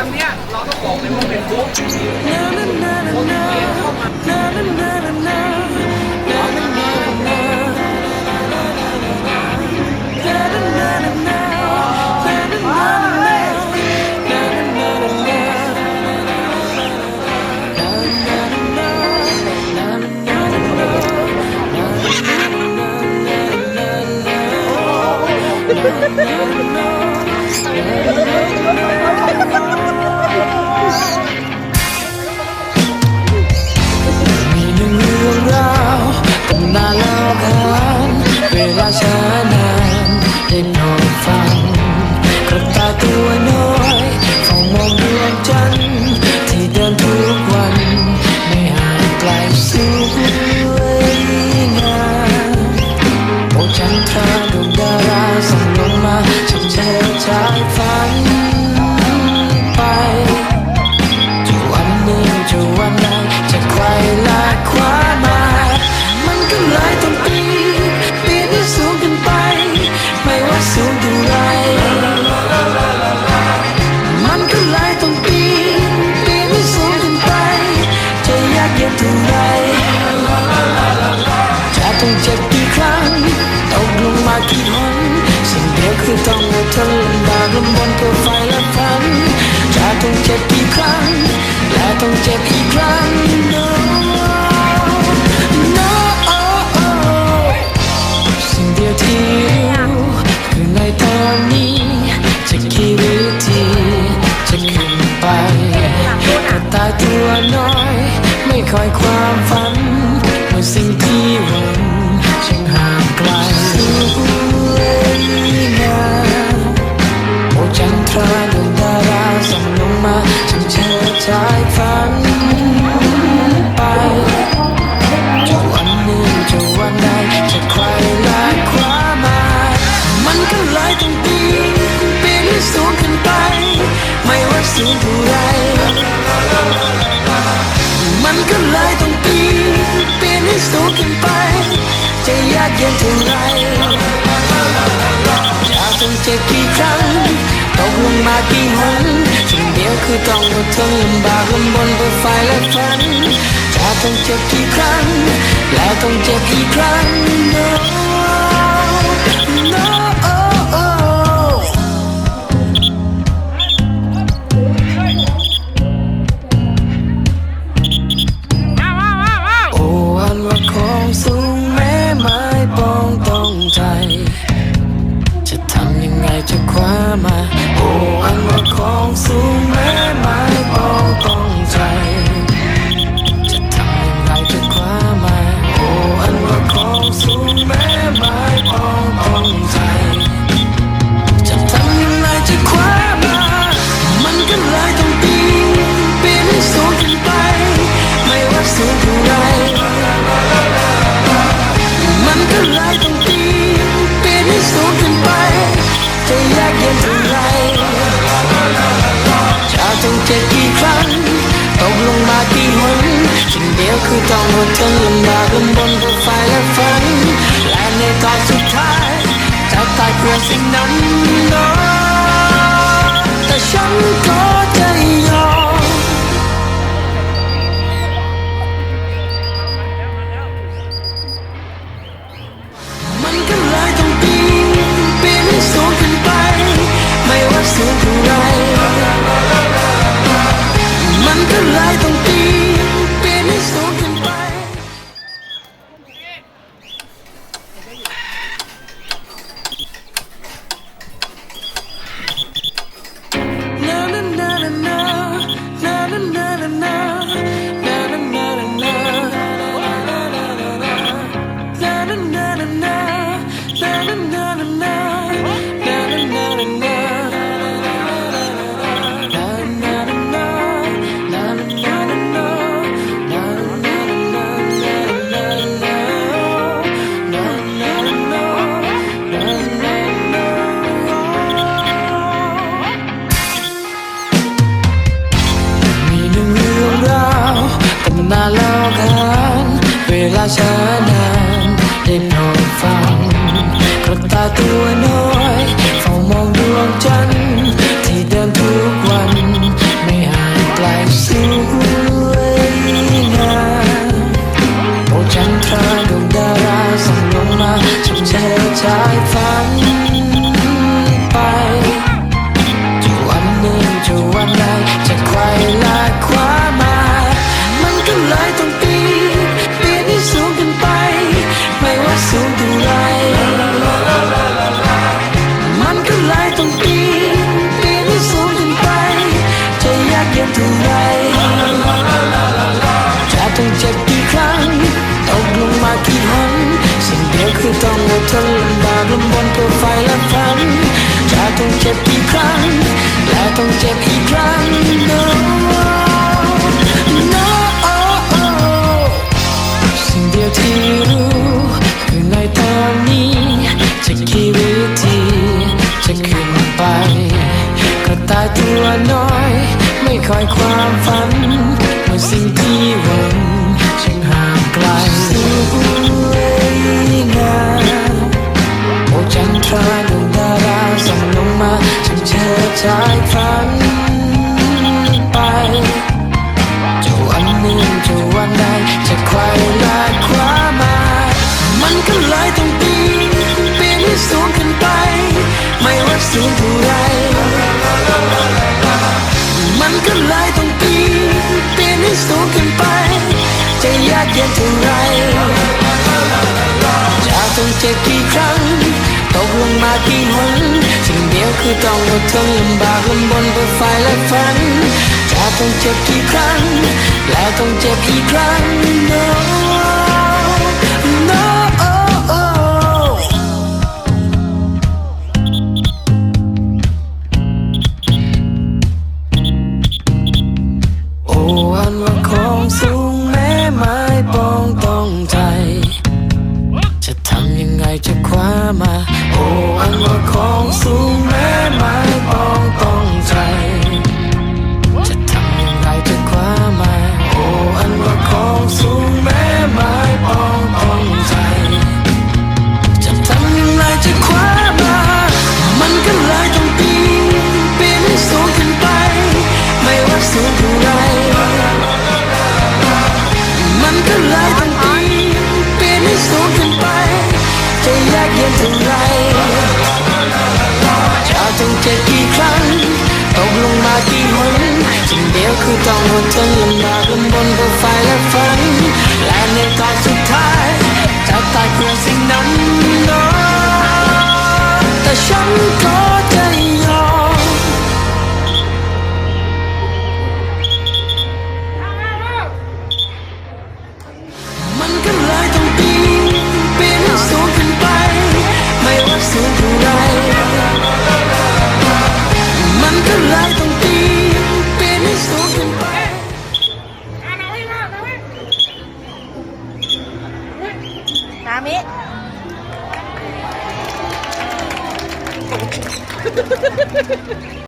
วันเนี้ยเราต้องบอกเลยว่าเป็นฟุกคนเปลี่ยนเข้ามา สิ่งเดียวคือต้องทนลำบากลำบนเพื่อไฟและฝันจะต้องเจ็บกี่ครั้ง และต้องเจ็บอีกครั้ง no no สิ่งเดียวที่รู้คือในตอนนี้จะกี่วิธีจะขึ้นไปกระต่ายตัวน้อย ไม่คอยความฝันเมื่อสิ่งที่หวังช่างห่างไกล อ้จันทราดวงดาราส่องลงมาฉันเชิดชายฝันไปจะวันหนึ่งจะวันใดจะใครลากคว้ามา มันก็เลยต้องปีนปีนให้สูงขึ้นไป ไม่ว่าสูงเท่าไรมันก็เลยต้องปีนปีนให้สูงขึ้นไป จะยากเย็นเท่าไรจะต้องเจ็บกี่ครั้ง คือต้องอดทนลำบากลำบนเพื่อไฟและฝันจะต้องเจ็บกี่ครั้ง และต้องเจ็บอีกครั้ง no no oh, oh. โอ้อันว่าของสูงแม้ไม้ปองต้องใจ จะทำยังไงจะคว้ามาโอ้ So menang คือต้องอดทนลำบากลำบนเพื่อไฟและฝันและในตอนสุดท้ายจะตายเพื่อสิ่งนั้นเนาะแต่ฉัน ช้านานได้โปรดฟังกระต่ายตัวน้อยเฝ้ามองดวงจันทร์ ไม่ว่าสูงเท่าไรมันก็เลยต้องปีนปีนให้สูงขึ้นไป จะยากเย็นเท่าไรจะต้องเจ็บกี่ครั้งตกลงมากี่หนสิ่งเดียวคือต้องอดทนลำบากลำบนเพื่อไฟและฝันจะต้องเจ็บกี่ครั้ง แล้วต้องเจ็บกี่ครั้งเนาะ mama. ที่ต้องทนทนลำบากลำบนเพื่ไฟและฝัน และในตอนสุดท้ายจะตายเพื่อสิ่งนั้นแต่ฉันก็